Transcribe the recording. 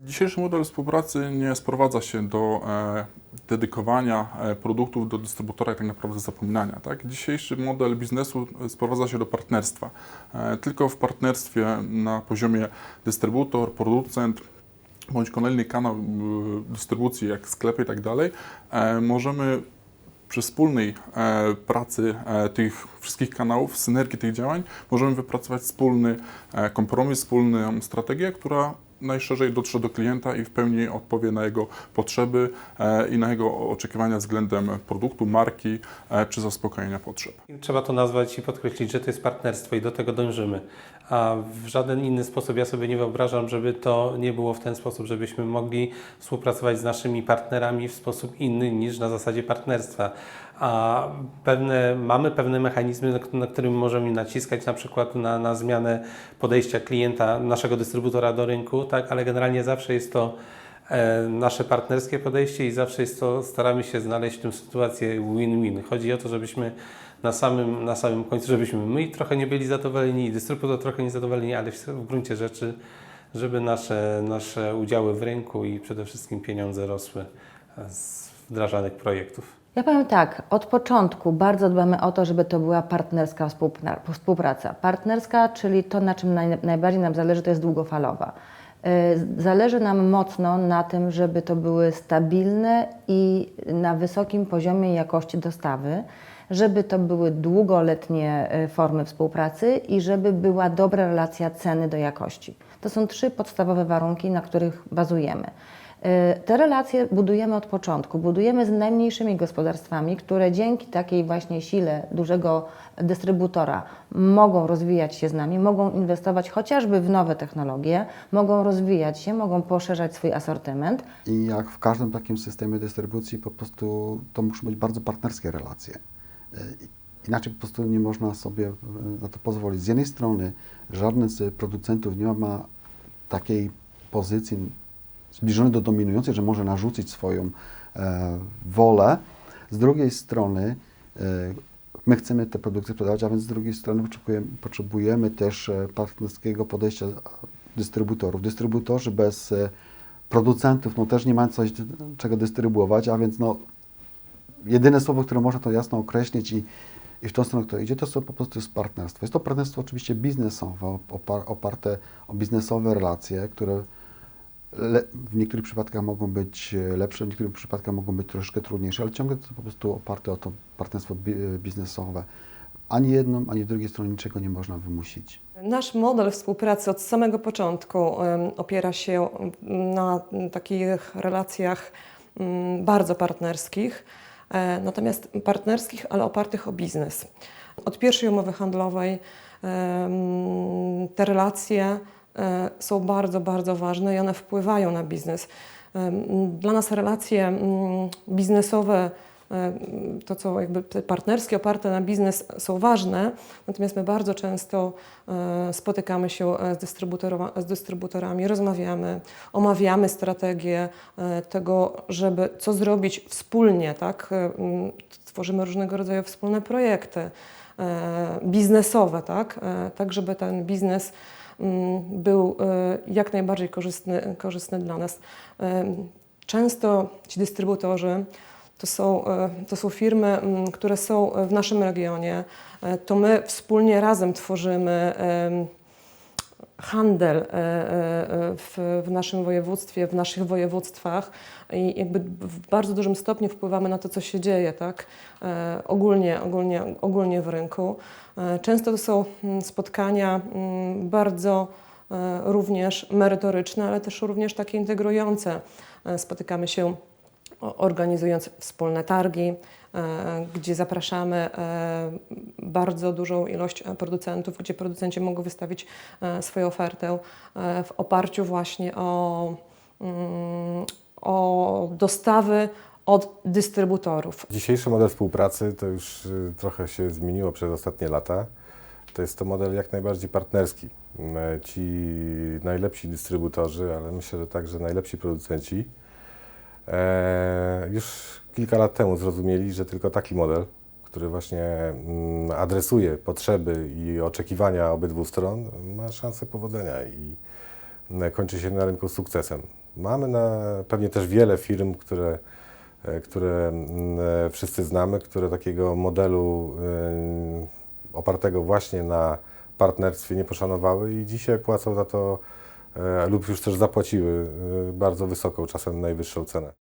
Dzisiejszy model współpracy nie sprowadza się do e, dedykowania e, produktów do dystrybutora i tak naprawdę zapominania. Tak? Dzisiejszy model biznesu sprowadza się do partnerstwa. E, tylko w partnerstwie na poziomie dystrybutor, producent, bądź kolejny kanał dystrybucji, jak sklepy i tak dalej, możemy przy wspólnej pracy tych wszystkich kanałów, synergii tych działań, możemy wypracować wspólny kompromis, wspólną strategię, która najszerzej dotrze do klienta i w pełni odpowie na jego potrzeby e, i na jego oczekiwania względem produktu, marki e, czy zaspokojenia potrzeb. Trzeba to nazwać i podkreślić, że to jest partnerstwo i do tego dążymy. A w żaden inny sposób ja sobie nie wyobrażam, żeby to nie było w ten sposób, żebyśmy mogli współpracować z naszymi partnerami w sposób inny niż na zasadzie partnerstwa. A pewne, mamy pewne mechanizmy, na, na którym możemy naciskać, na przykład na, na zmianę podejścia klienta, naszego dystrybutora do rynku, tak, ale generalnie zawsze jest to e, nasze partnerskie podejście i zawsze jest to, staramy się znaleźć w tym sytuację win-win. Chodzi o to, żebyśmy na samym, na samym końcu, żebyśmy my trochę nie byli zadowoleni, i dystrybutor trochę niezadowoleni, ale w, gruncie rzeczy, żeby nasze, nasze udziały w rynku i przede wszystkim pieniądze rosły z wdrażanych projektów. Ja powiem tak, od początku bardzo dbamy o to, żeby to była partnerska współpra- współpraca. Partnerska, czyli to, na czym naj, najbardziej nam zależy, to jest długofalowa. Y, Zależy nam mocno na tym, żeby to były stabilne i na wysokim poziomie jakości dostawy, żeby to były długoletnie y, formy współpracy i żeby była dobra relacja ceny do jakości. To są trzy podstawowe warunki, na których bazujemy. Y, Te relacje budujemy od początku. Budujemy z najmniejszymi gospodarstwami, które dzięki takiej właśnie sile dużego dystrybutora mogą rozwijać się z nami, mogą inwestować chociażby w nowe technologie, mogą rozwijać się, mogą poszerzać swój asortyment. I jak w każdym takim systemie dystrybucji, po prostu to muszą być bardzo partnerskie relacje. E, Inaczej po prostu nie można sobie e, na to pozwolić. Z jednej strony żaden z producentów nie ma takiej pozycji zbliżonej do dominującej, że może narzucić swoją e, wolę. Z drugiej strony e, my chcemy te produkty sprzedawać, a więc z drugiej strony potrzebujemy, potrzebujemy też e, partnerskiego podejścia dystrybutorów. Dystrybutorzy bez e, producentów no też nie mają coś, czego dystrybuować, a więc no jedyne słowo, które można to jasno określić i, i w tą stronę, które idzie, to po prostu jest partnerstwo. Jest to partnerstwo oczywiście biznesowe, opar, oparte o biznesowe relacje, które w niektórych przypadkach mogą być e, lepsze, w niektórych przypadkach mogą być troszeczkę trudniejsze, ale ciągle to po prostu oparte o to partnerstwo bi, biznesowe. Ani jedną, ani drugiej stronie niczego nie można wymusić. Nasz model współpracy od samego początku opiera się na takich relacjach mm, bardzo partnerskich, e, natomiast partnerskich, ale opartych o biznes. Od pierwszej umowy handlowej te relacje e, są bardzo, bardzo ważne i one wpływają na biznes. Em, Dla nas relacje biznesowe e, to, co jakby partnerskie, oparte na biznes są ważne, natomiast my bardzo często e, spotykamy się e, z, z dystrybutorami, rozmawiamy, omawiamy strategię e, tego, żeby co zrobić wspólnie, tak? E, Tworzymy różnego rodzaju wspólne projekty e, biznesowe, tak? E, tak żeby ten biznes był e, jak najbardziej korzystny, korzystny dla nas. E, Często ci dystrybutorzy to są, e, to są firmy, mm, które są w naszym regionie. To my wspólnie razem tworzymy handel e, e, e, w, w naszym województwie, w naszych województwach i jakby w bardzo dużym stopniu wpływamy na to, co się dzieje, tak? Ogólnie, ogólnie, ogólnie w rynku. Często to są mm, spotkania mm, bardzo również merytoryczne, ale też również takie integrujące. Spotykamy się organizując wspólne targi, e, gdzie zapraszamy e, bardzo dużą ilość e, producentów, gdzie producenci mogą wystawić swoją ofertę w oparciu właśnie o, mm, o dostawy od dystrybutorów. Dzisiejszy model współpracy to już y, trochę się zmieniło przez ostatnie lata. To jest to model jak najbardziej partnerski. M, Ci najlepsi dystrybutorzy, ale myślę, że także najlepsi producenci już kilka lat temu zrozumieli, że tylko taki model, który właśnie mm, adresuje potrzeby i oczekiwania obydwu stron, ma szansę powodzenia i mm, kończy się na rynku sukcesem. Mamy na, pewnie też wiele firm, które, e, które mm, e, wszyscy znamy, które takiego modelu e, opartego właśnie na partnerstwie nie poszanowały i dzisiaj płacą za to e, lub już też zapłaciły e, bardzo wysoką, czasem najwyższą cenę.